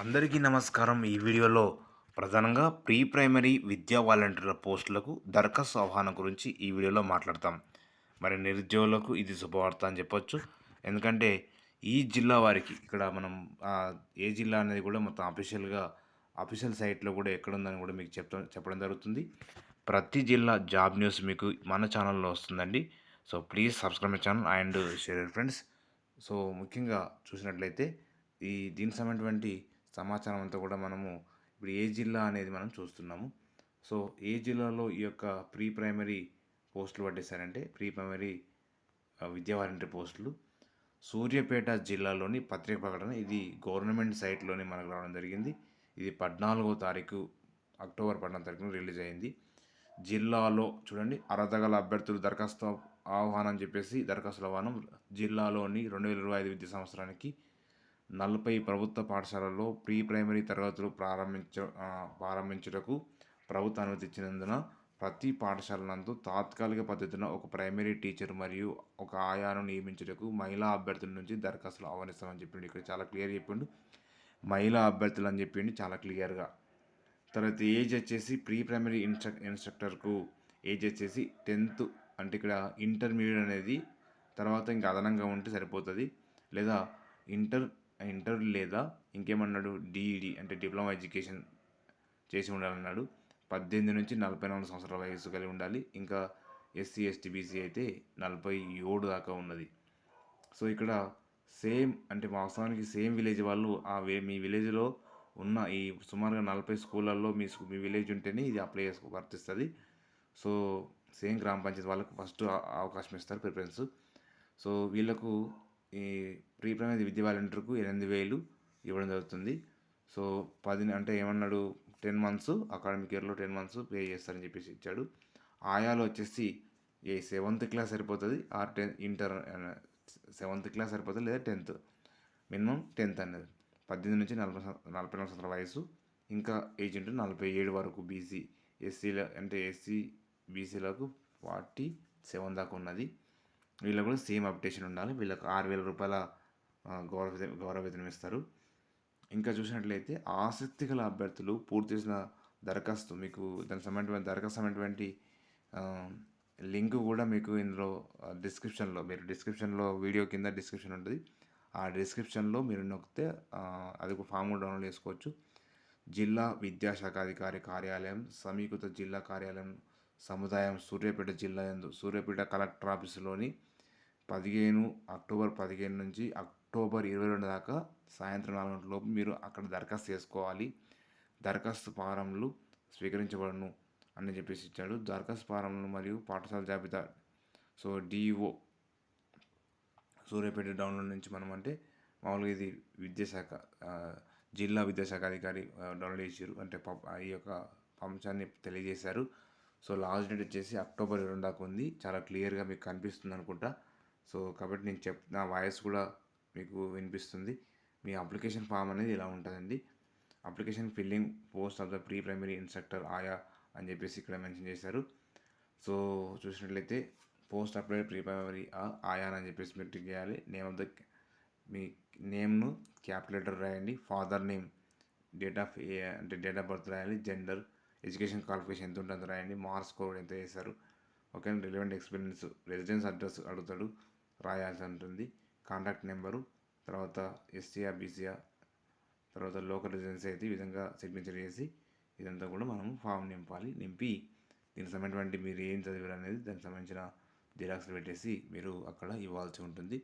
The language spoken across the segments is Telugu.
అందరికీ నమస్కారం. ఈ వీడియోలో ప్రధానంగా ప్రీ ప్రైమరీ విద్యా వాలంటీర్ల పోస్టులకు దరఖాస్తు ఆహ్వానం గురించి ఈ వీడియోలో మాట్లాడతాం. మరి నిరుద్యోగులకు ఇది శుభవార్త అని చెప్పొచ్చు. ఎందుకంటే ఈ జిల్లా వారికి ఇక్కడ మనం ఏ జిల్లా అనేది కూడా మొత్తం అఫీషియల్గా అఫీషియల్ సైట్లో కూడా ఎక్కడుందని కూడా మీకు చెప్తా చెప్పడం జరుగుతుంది. ప్రతి జిల్లా జాబ్ న్యూస్ మీకు మన ఛానల్లో వస్తుందండి. So please subscribe my channel and share friends. So ముఖ్యంగా చూసినట్లయితే ఈ దీనికి సంబంధించినటువంటి సమాచారం అంతా కూడా మనము ఇప్పుడు ఏ జిల్లా అనేది మనం చూస్తున్నాము. సో ఏ జిల్లాలో ఈ యొక్క ప్రీ ప్రైమరీ పోస్టులు పట్టేశారంటే ప్రీ ప్రైమరీ ఆ, విద్యా వాలంటీర్ పోస్టులు సూర్యాపేట జిల్లాలోని పత్రిక ప్రకటన ఇది గవర్నమెంట్ సైట్లోనే మనకు రావడం జరిగింది. ఇది పద్నాలుగో తారీఖు అక్టోబర్ పద్నాలుగు తారీఖున రిలీజ్ అయింది. జిల్లాలో చూడండి అర్హత గల అభ్యర్థులు దరఖాస్తు ఆహ్వానం చెప్పేసి దరఖాస్తుల ఆహ్వానం జిల్లాలోని రెండు వేల ఇరవై ఐదు విద్యా సంవత్సరానికి నలభై ప్రభుత్వ పాఠశాలల్లో ప్రీ ప్రైమరీ తరగతులు ప్రారంభించ ప్రారంభించుటకు ప్రారంభించుటకు ప్రభుత్వం అనుమతించినందున ప్రతి పాఠశాల నందు తాత్కాలిక పద్ధతిన ఒక ప్రైమరీ టీచర్ మరియు ఒక ఆయాను నియమించుటకు మహిళా అభ్యర్థుల నుంచి దరఖాస్తులు ఆహ్వానిస్తామని చెప్పిండు. ఇక్కడ చాలా క్లియర్ చెప్పిండు. మహిళా అభ్యర్థులు అని చెప్పిండు చాలా క్లియర్గా. తర్వాత ఏజ్ వచ్చేసి ప్రీ ప్రైమరీ ఇన్స్ట్రక్ ఇన్స్ట్రక్టర్కు ఏజ్ వచ్చేసి టెన్త్ అంటే ఇక్కడ ఇంటర్మీడియట్ అనేది తర్వాత ఇంకా అదనంగా ఉంటే సరిపోతుంది. లేదా ఇంటర్ ఇంటర్ లేదా ఇంకేమన్నాడు? డిఈడి అంటే డిప్లొమా ఎడ్యుకేషన్ చేసి ఉండాలన్నాడు. పద్దెనిమిది నుంచి నలభై నాలుగు సంవత్సరాల వయసు కలిగి ఉండాలి. ఇంకా ఎస్సీ ఎస్టీ బీసీ అయితే నలభై ఏడు దాకా ఉన్నది. సో ఇక్కడ సేమ్ అంటే వాస్తవానికి సేమ్ విలేజ్ వాళ్ళు ఆ వే మీ విలేజ్లో ఉన్న ఈ సుమారుగా నలభై స్కూళ్ళల్లో మీ మీ విలేజ్ ఉంటేనే ఇది అప్లై చేసుకో వర్తిస్తుంది. సో సేమ్ గ్రామ పంచాయతీ వాళ్ళకు ఫస్ట్ అవకాశం ఇస్తారు ప్రిఫరెన్స్. సో వీళ్ళకు ఈ ప్రీ ప్రైమరీ విద్య వాలంటీర్కు ఎనిమిది వేలు ఇవ్వడం జరుగుతుంది. సో పది అంటే ఏమన్నాడు? టెన్ మంత్స్ అకాడమిక్ ఇయర్లో టెన్ మంత్స్ పే చేస్తారని చెప్పేసి ఇచ్చాడు. ఆయాలో వచ్చేసి ఏ సెవెంత్ క్లాస్ సరిపోతుంది? Or ten inter seventh class సరిపోతుంది లేదా టెన్త్? మినిమం టెన్త్ అనేది పద్దెనిమిది నుంచి నలభై నలభై నాలుగు సంవత్సరాల వయసు. ఇంకా ఏజ్ ఉంటే నలభై ఏడు వరకు బీసీ. ఎస్సీల అంటే ఎస్సీ బీసీలకు ఫార్టీ సెవెన్ దాకా ఉన్నది. వీళ్ళకు కూడా సేమ్ అప్డేషన్ ఉండాలి. వీళ్ళకి ఆరు వేల రూపాయల గౌరవ గౌరవ వేతనం ఇస్తారు. ఇంకా చూసినట్లయితే ఆసక్తి గల అభ్యర్థులు పూర్తి చేసిన దరఖాస్తు మీకు దానికి సంబంధించిన దరఖాస్తు సంబంధించినటువంటి లింక్ కూడా మీకు ఇందులో డిస్క్రిప్షన్లో మీరు డిస్క్రిప్షన్లో వీడియో కింద డిస్క్రిప్షన్ ఉంటుంది. ఆ డిస్క్రిప్షన్లో మీరు నొక్కితే అది ఒక ఫామ్ కూడా డౌన్లోడ్ చేసుకోవచ్చు. జిల్లా విద్యాశాఖ అధికారి కార్యాలయం సమీకృత జిల్లా కార్యాలయం సముదాయం సూర్యాపేట జిల్లా యందు సూర్యాపేట కలెక్టర్ ఆఫీసులోని పదిహేను అక్టోబర్ పదిహేను నుంచి అక్టోబర్ ఇరవై రెండు దాకా సాయంత్రం నాలుగు గంటల లోపు మీరు అక్కడ దరఖాస్తు చేసుకోవాలి. దరఖాస్తు ఫారంలు స్వీకరించబడను అని చెప్పేసి ఇచ్చాడు. దరఖాస్తు ఫారంలు మరియు పాఠశాల జాబితా సో డిఓ సూర్యాపేట డౌన్లోడ్ నుంచి మనం అంటే మామూలుగా ఇది విద్యాశాఖ జిల్లా విద్యాశాఖ అధికారి డౌన్లోడ్ చేశారు అంటే పం- ఆ ఈ యొక్క అంశాన్ని తెలియజేశారు. సో లాస్ట్ డేట్ వచ్చేసి అక్టోబర్ ఇరవై దాకా ఉంది. చాలా క్లియర్గా మీకు కనిపిస్తుంది అనుకుంటా సో కాబట్టి నేను చెప్ నా వాయిస్ కూడా మీకు వినిపిస్తుంది. మీ అప్లికేషన్ ఫామ్ అనేది ఇలా ఉంటుందండి. Application filling post of the pre primary instructor ఆయా అని చెప్పేసి ఇక్కడ మెన్షన్ చేశారు. సో చూసినట్లయితే పోస్ట్ అప్లై ప్రీ ప్రైమరీ ఆయా అని చెప్పేసి మీరు టిక్ చేయాలి. నేమ్ ఆఫ్ ద మీ నేమ్ను క్యాపిటల్ రాయండి. ఫాదర్ నేమ్ డేట్ ఆఫ్ అంటే డేట్ ఆఫ్ బర్త్ రాయాలి. జెండర్ ఎడ్యుకేషన్ క్వాలిఫికేషన్ ఎంత ఉంటుందో రాయండి. మార్క్స్ కోడ్ ఎంత చేశారు okay relevant experience residence address అడుగుతాడు. రాయాల్సి ఉంటుంది కాంటాక్ట్ నెంబరు తర్వాత ఎస్టీఆర్ బీసీఆర్ తర్వాత లోకల్ రెసిడెన్సీ అయితే ఈ విధంగా సిగ్నేచర్ చేసి ఇదంతా కూడా మనం ఫామ్ నింపాలి. నింపి దీనికి సంబంధించినటువంటి మీరు ఏం చదివారు అనేది దానికి సంబంధించిన జిరాక్స్లు పెట్టేసి మీరు అక్కడ ఇవ్వాల్సి ఉంటుంది.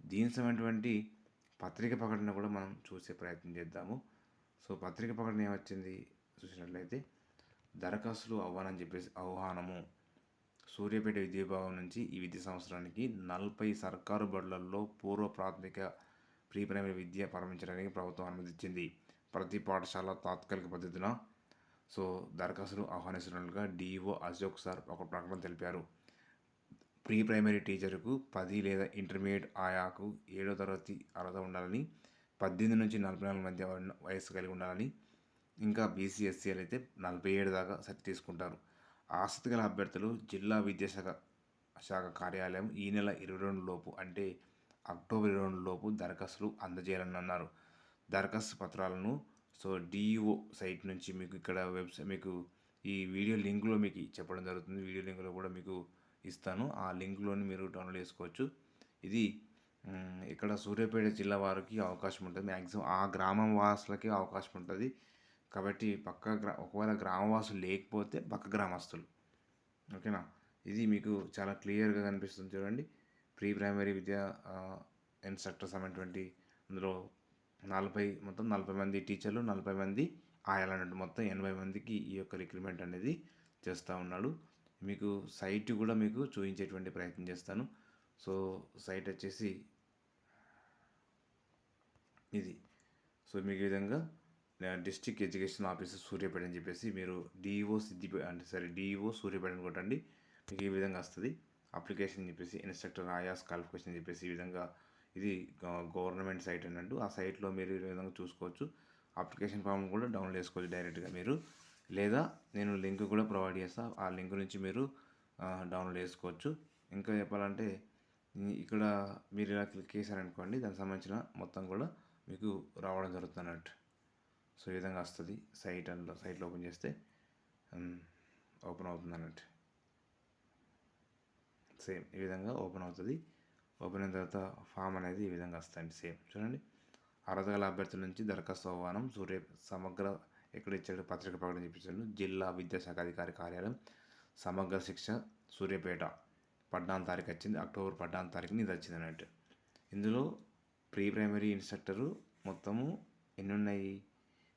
దీనికి సంబంధించినటువంటి పత్రిక ప్రకటన కూడా మనం చూసే ప్రయత్నం చేద్దాము. సో పత్రిక ప్రకటన ఏమొచ్చింది చూసినట్లయితే దరఖాస్తులు అవ్వాలని చెప్పేసి ఆహ్వానము సూర్యాపేట విద్యాభాగం నుంచి ఈ విద్యా సంవత్సరానికి నలభై సర్కారు బడులలో పూర్వ ప్రాథమిక ప్రీ ప్రైమరీ విద్య ప్రారంభించడానికి ప్రభుత్వం అనుమతించింది ప్రతి పాఠశాల తాత్కాలిక పద్ధతిన సో దరఖాస్తులు ఆహ్వానిస్తున్నట్లుగా డిఓ అశోక్ సార్ ఒక ప్రకటన తెలిపారు. ప్రీ ప్రైమరీ టీచర్కు పది లేదా ఇంటర్మీడియట్ ఆయాకు ఏడో తరగతి అర్హత ఉండాలని పద్దెనిమిది నుంచి నలభై నాలుగు మధ్య వయస్సు కలిగి ఉండాలని ఇంకా బీసీఎస్సీలు అయితే నలభై ఏడు దాకా సెట్ తీసుకుంటారు. ఆసక్తి గల అభ్యర్థులు జిల్లా విద్యాశాఖ శాఖ కార్యాలయం ఈ నెల ఇరవై రెండు లోపు అంటే అక్టోబర్ ఇరవై రెండు లోపు దరఖాస్తులు అందజేయాలని అన్నారు దరఖాస్తు పత్రాలను సో డిఈఓ సైట్ నుంచి మీకు ఇక్కడ వెబ్సైట్ మీకు ఈ వీడియో లింక్లో మీకు చెప్పడం జరుగుతుంది. వీడియో లింక్లో కూడా మీకు ఇస్తాను. ఆ లింక్లోని మీరు డౌన్లోడ్ చేసుకోవచ్చు. ఇది ఇక్కడ సూర్యాపేట జిల్లా వారికి అవకాశం ఉంటుంది. మ్యాక్సిమం ఆ గ్రామం వాసులకి అవకాశం ఉంటుంది. కాబట్టి పక్క గ్రా ఒకవేళ గ్రామవాసులు లేకపోతే పక్క గ్రామస్తులు. ఓకేనా? ఇది మీకు చాలా క్లియర్గా కనిపిస్తుంది చూడండి. ప్రీ ప్రైమరీ విద్యా ఇన్స్ట్రక్టర్స్ అనేటువంటి అందులో నలభై మొత్తం నలభై మంది టీచర్లు నలభై మంది ఆయాలు అన్నట్టు మొత్తం ఎనభై మందికి ఈ యొక్క రిక్రూట్మెంట్ అనేది చేస్తూ ఉన్నాడు. మీకు సైట్ కూడా మీకు చూపించేటువంటి ప్రయత్నం చేస్తాను. సో సైట్ వచ్చేసి ఇది. సో మీకు విధంగా డిస్ట్రిక్ట్ ఎడ్యుకేషన్ ఆఫీసర్ సూర్యాపేట అని చెప్పేసి మీరు డిఈఓ సిద్దిపేట అంటే సరే డిఈఓ సూర్యాపేట అని కొట్టండి. మీకు ఈ విధంగా వస్తుంది. అప్లికేషన్ చెప్పేసి ఇన్స్ట్రక్టర్ ఆయాస్ క్వాలిఫికేషన్ చెప్పేసి ఈ విధంగా ఇది గవర్నమెంట్ సైట్ అన్నట్టు ఆ సైట్లో మీరు ఈ విధంగా చూసుకోవచ్చు. అప్లికేషన్ ఫామ్ కూడా డౌన్లోడ్ చేసుకోవచ్చు డైరెక్ట్గా మీరు. లేదా నేను లింక్ కూడా ప్రొవైడ్ చేస్తాను ఆ లింక్ నుంచి మీరు డౌన్లోడ్ చేసుకోవచ్చు. ఇంకా చెప్పాలంటే ఇక్కడ మీరు ఇలా క్లిక్ చేశారనుకోండి దానికి సంబంధించిన మొత్తం కూడా మీకు రావడం జరుగుతుంది అన్నట్టు. సో ఈ విధంగా వస్తుంది. సైట్ అండ్ సైట్లో ఓపెన్ చేస్తే ఓపెన్ అవుతుంది అన్నట్టు. సేమ్ ఈ విధంగా ఓపెన్ అవుతుంది. ఓపెన్ అయిన తర్వాత ఫామ్ అనేది ఈ విధంగా వస్తుంది సేమ్ చూడండి. అర్హత గల అభ్యర్థుల నుంచి దరఖాస్తు ఆహ్వానం సూర్య సమగ్ర ఎక్కడ ఇచ్చాడు పత్రిక ప్రకటన చూపించాడు జిల్లా విద్యాశాఖ అధికారి కార్యాలయం సమగ్ర శిక్ష సూర్యాపేట. పద్నాలుగు తారీఖు వచ్చింది అక్టోబర్ పద్నాలుగు తారీఖుని ఇది వచ్చింది అన్నట్టు. ఇందులో ప్రీ ప్రైమరీ ఇన్స్ట్రక్టరు మొత్తము ఎన్ని ఉన్నాయి?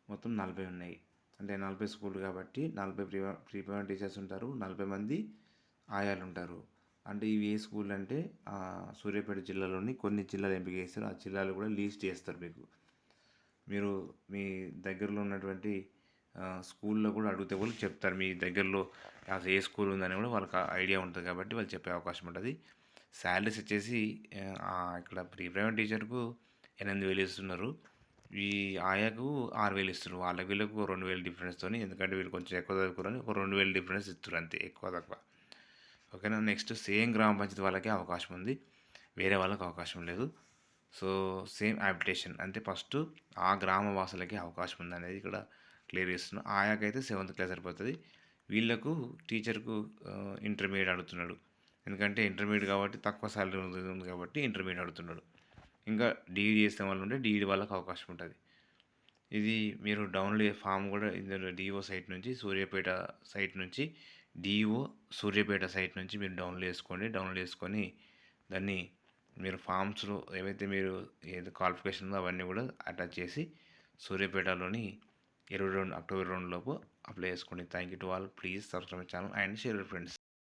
మొత్తం నలభై ఉన్నాయి. అంటే నలభై స్కూల్ కాబట్టి నలభై ప్రీ ప్రీపేమెంట్ టీచర్స్ ఉంటారు నలభై మంది ఆయాలు ఉంటారు. అంటే ఇవి ఏ స్కూల్ అంటే సూర్యాపేట జిల్లాలోని కొన్ని జిల్లాలు ఎంపిక చేస్తారు. ఆ జిల్లాలు కూడా లీస్ట్ చేస్తారు మీకు. మీరు మీ దగ్గరలో ఉన్నటువంటి స్కూల్లో కూడా అడిగితే వాళ్ళు చెప్తారు. మీ దగ్గరలో అసలు ఏ స్కూల్ ఉందని కూడా వాళ్ళకి ఐడియా ఉంటుంది కాబట్టి వాళ్ళు చెప్పే అవకాశం ఉంటుంది. శాలరీస్ వచ్చేసి ఇక్కడ ప్రీ ప్రైవేట్ టీచర్కు ఎనిమిది వేలు ఇస్తున్నారు. ఈ ఆయాకు ఆరు వేలు ఇస్తున్నారు వాళ్ళకి వీళ్ళకు రెండు వేలు డిఫరెన్స్తో ఎందుకంటే వీళ్ళు కొంచెం ఎక్కువ చదువుకోరని ఒక రెండు వేలు డిఫరెన్స్ ఇస్తారు అంతే ఎక్కువ తక్కువ. ఓకేనా? నెక్స్ట్ సేమ్ గ్రామ పంచాయతీ వాళ్ళకే అవకాశం ఉంది. వేరే వాళ్ళకి అవకాశం లేదు. సో సేమ్ అప్లికేషన్ అంటే ఫస్ట్ ఆ గ్రామ వాసులకి అవకాశం ఉంది అనేది ఇక్కడ క్లియర్ చేస్తున్నాం. ఆయాకైతే సెవెంత్ క్లాస్ సరిపోతుంది. వీళ్ళకు టీచర్కు ఇంటర్మీడియట్ అడుగుతున్నాడు. ఎందుకంటే ఇంటర్మీడియట్ కాబట్టి తక్కువ సాలరీ ఉంది కాబట్టి ఇంటర్మీడియట్ అడుగుతున్నాడు. ఇంకా డీఈడీ చేసే వాళ్ళు ఉంటే డీఈడీ వాళ్ళకి అవకాశం ఉంటుంది. ఇది మీరు డౌన్లోడ్ ఫామ్ కూడా ఇందులో డిఓ సైట్ నుంచి సూర్యాపేట సైట్ నుంచి డిఓ సూర్యాపేట సైట్ నుంచి మీరు డౌన్లోడ్ చేసుకోండి. డౌన్లోడ్ చేసుకొని దాన్ని మీరు ఫామ్స్లో ఏవైతే మీరు ఏది క్వాలిఫికేషన్ ఉందో అవన్నీ కూడా అటాచ్ చేసి సూర్యాపేటలోని ఇరవై రెండు అక్టోబర్ రెండు లోపు అప్లై చేసుకోండి. Thank you to all please subscribe channel and share friends